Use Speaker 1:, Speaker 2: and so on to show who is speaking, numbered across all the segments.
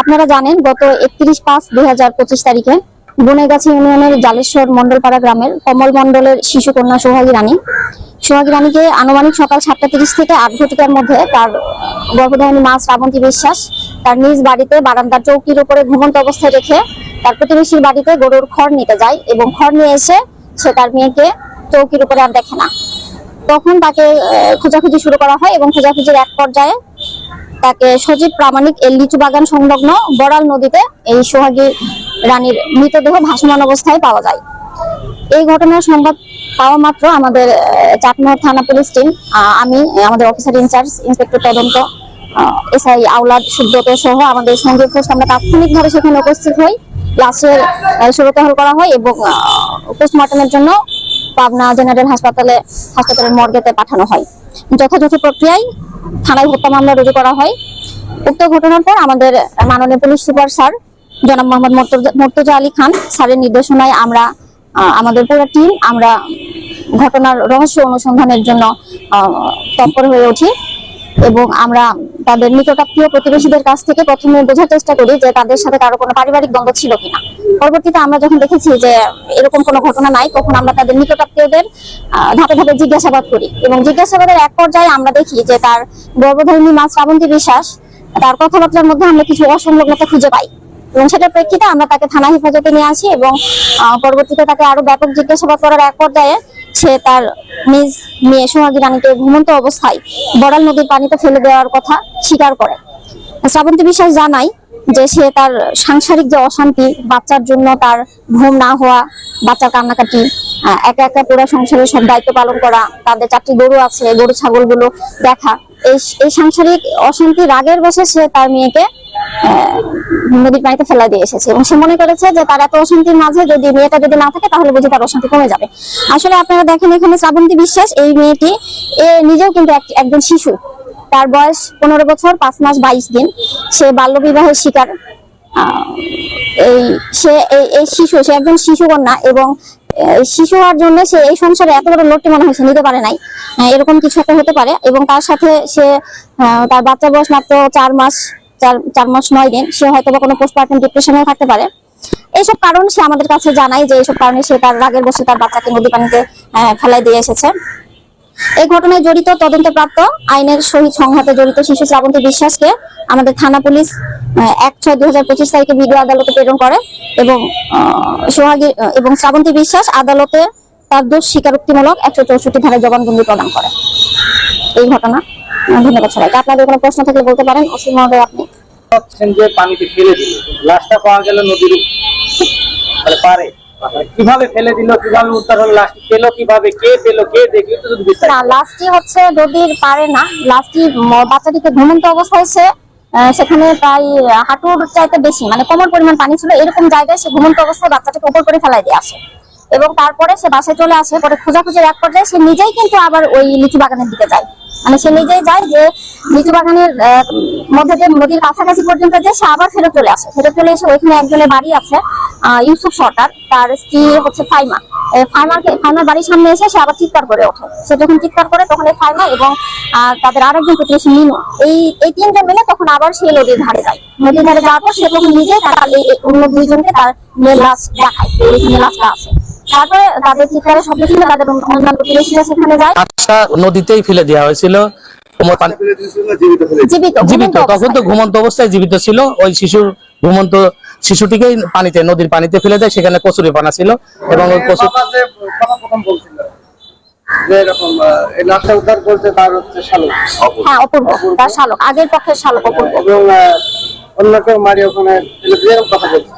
Speaker 1: আপনারা জানেন, গত একত্রিশ পাঁচ দুই তারিখে বনেগাছি ইউনিয়নের জালেশ্বর মন্ডলপাড়া গ্রামের কমল মন্ডলের শিশু কন্যা সোহাগী রানী। সোহাগী রানীকে আনুমানিক সকাল সাতটা তিরিশ থেকে আট ঘটিকার মধ্যে তার গর্ভধারিণী মা শ্রাবন্তী বিশ্বাস তার নিজ বাড়িতে বারান্দার চৌকির উপরে ঘুমন্ত অবস্থায় রেখে তার প্রতিবেশীর বাড়িতে গরুর খড় নিতে যায় এবং খড় নিয়ে এসে সে তার মেয়েকে চৌকির উপরে আর দেখে না। তখন তাকে খোঁজাখুঁজি শুরু করা হয় এবং খোঁজাখুঁজির এক পর্যায়ে তাকে সজীব প্রামাণিক এই লিচু বাগান সংলগ্ন বড়াল নদীতে এই সোহাগী রানীর মৃতদেহ ভাসমান অবস্থায় পাওয়া যায়। এই ঘটনার সংবাদ পাওয়া মাত্র আমাদের চাটমোহর থানা পুলিশ টিম। আমি, আমাদের অফিসার ইনচার্জ, ইন্সপেক্টর তদন্ত এসআই আউলাদ সুব্রত সহ আমাদের সঙ্গে ফোর্স। আমরা তাৎক্ষণিকভাবে সেখানে উপস্থিত হই। লাশের সুরতহাল করা হয় এবং পোস্টমর্টমের জন্য পাবনা জেনারেল হাসপাতালে, হাসপাতালের মর্গেতে পাঠানো হয়। যথাযথ প্রক্রিয়ায় থানায় হত্যা মামলা রুজু করা হয়। উক্ত ঘটনার পর আমাদের মাননীয় পুলিশ সুপার স্যার জনাব মোহাম্মদ মর্তজা- আলী খান স্যারের নির্দেশনায় আমরা আমাদের পুরো টিম আমরা ঘটনার রহস্য অনুসন্ধানের জন্য তৎপর হয়ে উঠি এবং আমরা তাদের নিকটাত্মীয় প্রতিবেশীদের কাছ থেকে প্রথমে বোঝার চেষ্টা করি যে তাদের সাথে কারও কোনো পারিবারিক দ্বন্দ্ব ছিল কিনা। পরবর্তীতে আমরা যখন দেখেছি যে এরকম কোনো ঘটনা নাই, তখন আমরা তাদের নিকটাত্মীয়দের ধাপে ধাপে জিজ্ঞাসাবাদ করি এবং জিজ্ঞাসাবাদের এক পর্যায়ে আমরা দেখি যে তার গর্ভধারিণী মা শ্রাবন্তী বিশ্বাস, তার কথাবার্তার মধ্যে আমরা কিছু অসংলগ্নতা খুঁজে পাই এবং সেটার প্রেক্ষিতে আমরা তাকে থানা হেফাজতে নিয়ে আসি এবং পরবর্তীতে তাকে আরও ব্যাপক জিজ্ঞাসাবাদ করার এক পর্যায়ে সে তার নিজ মেয়ে সোহাগী রানীকে ঘুমন্ত অবস্থায় বড়াল নদীর পানিতে ফেলে দেওয়ার কথা স্বীকার করে। শ্রাবন্তী বিশ্বাস জানায় যে সে তার সাংসারিক যে অশান্তি, বাচ্চার জন্য তার ঘুম না হওয়া, বাচ্চার কান্নাকাটি একা একা পুরো সংসারের সব দায়িত্ব পালন করা, তাদের চারটি গরু আছে, গরু, ছাগলগুলো দেখা, এই এই সাংসারিক অশান্তি রাগের বসে সে তার মেয়েকে নদীর পানিতে ফেলা দিয়ে এসেছে এবং সে মনে করেছে যে তার এত অশান্তির মাঝে যদি মেয়েটা যদি না থাকে, তাহলে বুঝি তার অশান্তি কমে যাবে। আসলে আপনারা দেখেন এখানে শ্রাবন্তী বিশ্বাস, এই মেয়েটি, এ নিজেও কিন্তু এক- একজন শিশু। তার বয়স পনেরো বছর, পাঁচ মাস বাইশ দিন। সে বাল্য বিবাহের শিকার এই সে, এই- শিশু, সে একজন শিশু কন্যা এবং শিশু হওয়ার জন্য সে এই সংসারে এত বড় লোডটি মনে হয় নিতে পারে নাই। এরকম কিছু একটা হতে পারে এবং তার সাথে সে তার বাচ্চা বয়স মাত্র চার মাস, চার চার মাস নয় দিন। সে হয়তো বা কোনো পোস্টমার্টম ডিপ্রেশনে থাকতে পারে। এইসব কারণ সে আমাদের কাছে জানায় যে এইসব কারণে সে তার রাগের বসে তার বাচ্চাকে নদী পানিতে ফেলাই দিয়ে এসেছে। এই ঘটনায় জড়িত তদন্তপ্রাপ্ত আইনের সহিত সংঘাতে জড়িত শিশু শ্রাবন্তী বিশ্বাসকে আমাদের থানা পুলিশ এক ছয় দুই হাজার পঁচিশ তারিখে ভিডিও আদালতে প্রেরণ করে এবং সোহাগী এবং শ্রাবন্তী বিশ্বাস আদালতে তার দোষ স্বীকারোক্তিমূলক একশো চৌষট্টি ধারায় জবানবন্দি প্রদান করে। এই ঘটনা ধন্যবাদ সবাইকে। আপনাদের কোনো প্রশ্ন থাকলে বলতে পারেন, অসীম মহোদয় আপনি।
Speaker 2: যে পানিতে ফেলে দিল লাশটা পাওয়া গেল নদীর পারে। কীভাবে ফেলে দিল, কীভাবে উদ্ধার হলো পেল কীভাবে, কে পেল, কে দেখল
Speaker 1: হচ্ছে নদীর পারে না বাচ্চাটিকে ঘুমন্ত অবস্থায় সে সেখানে প্রায় হাঁটুর চাইতে বেশি মানে পরিমাণ পানি ছিল, এরকম জায়গায় সে ঘুমন্ত অবস্থায় বাচ্চাটাকে উপর করে ফেলাই দিয়ে আসে। এবং তারপরে সে বাসায় চলে আসে, পরে খোঁজাখুঁজির এক পর্যায়ে সে নিজেই কিন্তু আবার ওই লিচু বাগানের দিকে যায়। মানে সে নিজেই যায় যে লিচু বাগানের মধ্যে যে নদীর কাছাকাছি পর্যন্ত যে সে আবার ফেরত চলে আসে। ফেরত চলে এসে ওইখানে একজনের বাড়ি আছে। ইউসুফ সর্দার তার স্ত্রী হচ্ছে ফাইমা। ফাইমাকে ফাইমার বাড়ির সামনে এসে সে আবার চিৎকার করে ওঠে। সে যখন চিৎকার করে তখন এই ফাইমা এবং তাদের আরেকজন প্রতিবেশী মিনু। এই এই তিনজন মিলে তখন আবার সেই নদীর ধারে যায়। নদীর ধারে যাওয়ার পর সে তখন নিজে তার অন্য দুইজনকে তার লাশ দেখায়। লাশটা আছে। তারপরে তাদের চিৎকারের শব্দ শুনে তাদের অন্যান্য প্রতিবেশীরা সেখানে যায়।
Speaker 3: আশা নদীতেই ফেলে দেওয়া হয়েছিল।
Speaker 1: জীবিত
Speaker 3: জীবিত তখন তো ঘুমন্ত অবস্থায় জীবিত ছিল। ওই শিশুর ঘুমন্ত শিশুটিকেই পানিতে নদীর পানিতে ফেলে দেয় সেখানে কচুরি পানা ছিল এবং ওই কচুর
Speaker 2: উদ্ধার তার হচ্ছে শালক।
Speaker 1: হ্যাঁ অপূর্ব। তার শালক আগের পক্ষের শালক অপূর্ব।
Speaker 2: এবং অন্য কেউ মারি ওখানে ফেলে দিয়ে এরকম কথা বলছে।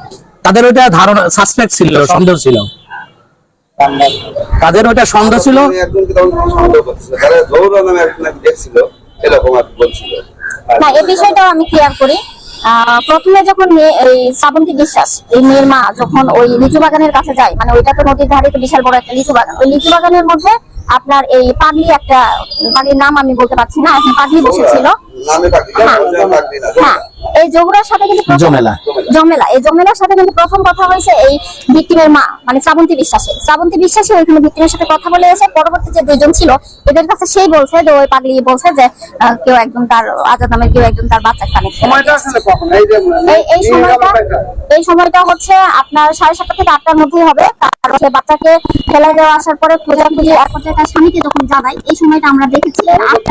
Speaker 3: তাদের ওইটা ধারণা সাসপেক্ট ছিল সন্দেহ ছিল। তাদের ওইটা সন্দেহ ছিল।
Speaker 1: না এই বিষয়টাও আমি ক্লিয়ার করি। প্রথমে যখন মেয়ে, এই শ্রাবন্তী বিশ্বাস, এই মেয়ের মা যখন ওই লিচু বাগানের কাছে যায় মানে ওইটা তো নদীর ধারে তো বিশাল বড় একটা লিচু বাগান, ওই লিচু বাগানের মধ্যে আপনার এই পাগলি একটা, পাগলির নাম আমি বলতে পারছি না, পাগলি বসেছিল। এই জহুরার সাথে কিন্তু
Speaker 3: জমেলা।
Speaker 1: জমেলা। এই জমেলার সাথে কিন্তু প্রথম কথা হয়েছে এই ভিক্টিমের মা মানে শ্রাবন্তী বিশ্বাসে শ্রাবন্তী বিশ্বাসী ওইখানে ভিক্টিমের সাথে কথা বলে এসে পরবর্তী যে দুইজন ছিল এদের কাছে সেই বলছে যে ওই পাগলি বলছে যে কেউ একজন তার আজাদ নামের কেউ একজন তার বাচ্চা কানে
Speaker 2: সময়টা এই যে
Speaker 1: এই এই
Speaker 2: নিয়ে গেল
Speaker 1: সময়টা এই সময়টা হচ্ছে আপনার সাড়ে সাতটা থেকে আটটার মধ্যেই হবে। হচ্ছে বাচ্চাকে ফেলে দেওয়া আসার পরে খোঁজাখুঁজি এক পর্যায়ে তার স্বামীকে যখন জানাই এই সময়টা আমরা দেখেছি। আটটা